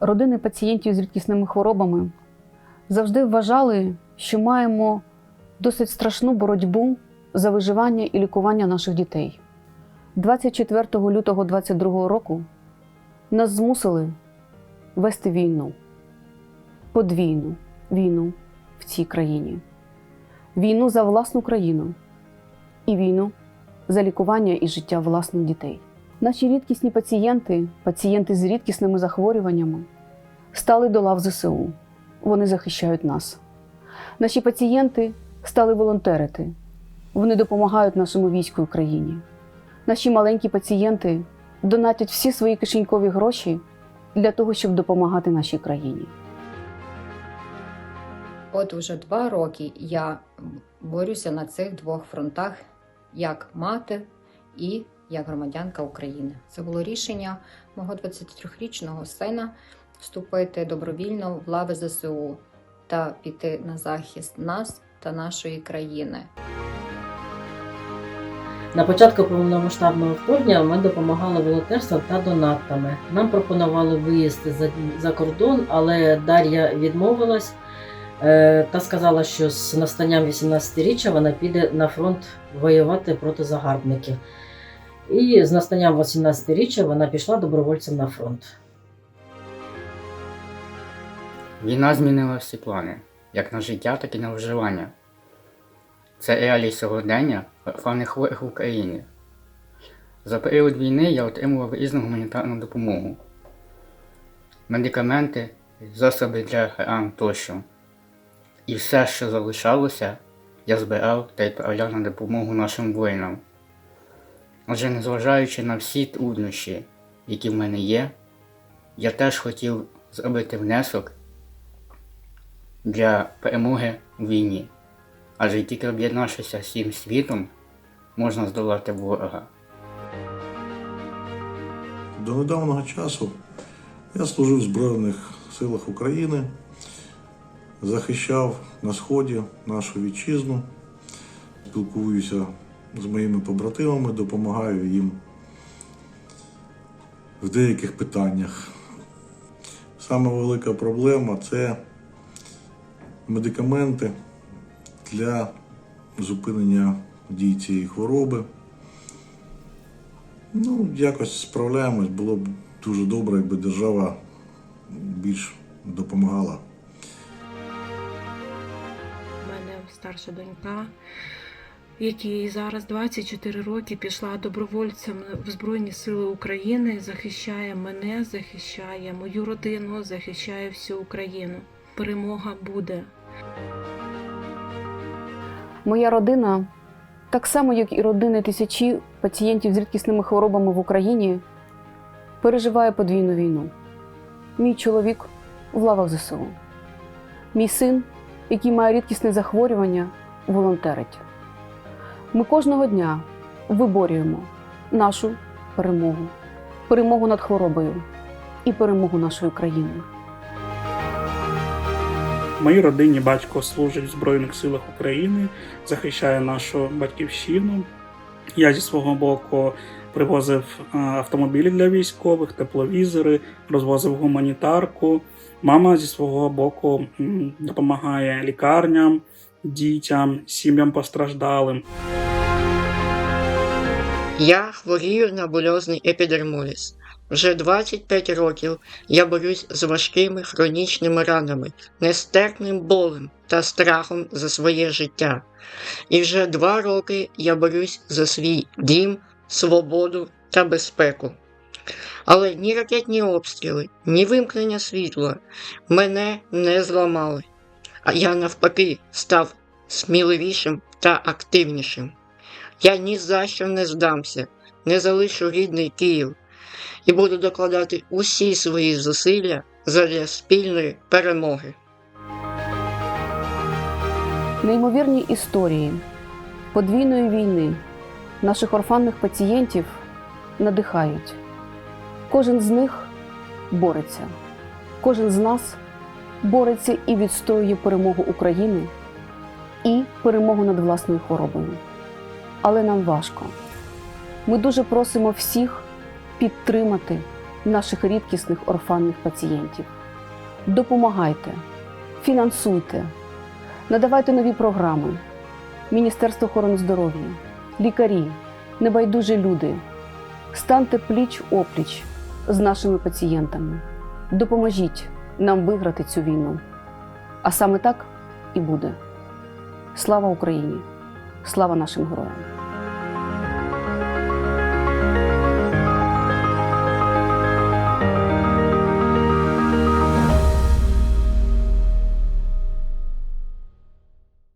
родини пацієнтів з рідкісними хворобами завжди вважали, що маємо досить страшну боротьбу за виживання і лікування наших дітей. 24 лютого 2022 року нас змусили вести війну, подвійну війну в цій країні, війну за власну країну і війну за лікування і життя власних дітей. Наші рідкісні пацієнти, пацієнти з рідкісними захворюваннями, стали до лав ЗСУ. Вони захищають нас. Наші пацієнти стали волонтерити. Вони допомагають нашому війську Україні. Наші маленькі пацієнти донатять всі свої кишенькові гроші для того, щоб допомагати нашій країні. От уже два роки я борюся на цих двох фронтах як мати і як громадянка України. Це було рішення мого 23-річного сина вступити добровільно в лави ЗСУ та піти на захист нас та нашої країни. На початку повномасштабного вторгнення ми допомагали волонтерством та донатами. Нам пропонували виїзд за, за кордон, але Дар'я відмовилась е, та сказала, що з настанням 18-річчя вона піде на фронт воювати проти загарбників. І з настанням 18-річчя вона пішла добровольцем на фронт. Війна змінила всі плани, як на життя, так і на виживання. Це реалії сьогодення орфанних хворих в Україні. За період війни я отримував різну гуманітарну допомогу, медикаменти, засоби для ран тощо. І все, що залишалося, я збирав та відправляв на допомогу нашим воїнам. Отже, незважаючи на всі труднощі, які в мене є, я теж хотів зробити внесок для перемоги у війні. Адже тільки об'єднавшися всім світом, можна здолати ворога. До недавнього часу я служив в Збройних силах України, захищав на сході нашу вітчизну, спілкуюся з моїми побратимами, допомагаю їм в деяких питаннях. Саме велика проблема це медикаменти для зупинення дій цієї хвороби. Ну, якось справляємось. Було б дуже добре, якби держава більш допомагала. У мене старша донька, якій зараз 24 роки пішла добровольцем в Збройні Сили України, захищає мене, захищає мою родину, захищає всю Україну. Перемога буде. Моя родина, так само як і родини тисячі пацієнтів з рідкісними хворобами в Україні, переживає подвійну війну. Мій чоловік в лавах ЗСУ. Мій син, який має рідкісне захворювання, волонтерить. Ми кожного дня виборюємо нашу перемогу, перемогу над хворобою і перемогу нашої країни. Моїй родині батько служить в Збройних силах України, захищає нашу батьківщину. Я зі свого боку привозив е, автомобілі для військових, тепловізори, розвозив гуманітарку. Мама зі свого боку допомагає лікарням, дітям, сім'ям постраждалим. Я хворію на больозний епідермоліз. Вже 25 років я борюсь з важкими хронічними ранами, нестерпним болем та страхом за своє життя. І вже два роки я борюсь за свій дім, свободу та безпеку. Але ні ракетні обстріли, ні вимкнення світла мене не зламали. А я навпаки став сміливішим та активнішим. Я ні за що не здамся, не залишу рідний Київ і буду докладати усі свої зусилля задля спільної перемоги. Неймовірні історії подвійної війни наших орфанних пацієнтів надихають. Кожен з них бореться, кожен з нас бореться і відстоює перемогу України і перемогу над власною хворобою. Але нам важко. Ми дуже просимо всіх підтримати наших рідкісних орфанних пацієнтів. Допомагайте, фінансуйте, надавайте нові програми. Міністерство охорони здоров'я, лікарі, небайдужі люди. Станьте пліч опліч з нашими пацієнтами. Допоможіть нам виграти цю війну. А саме так і буде. Слава Україні! Слава нашим героям!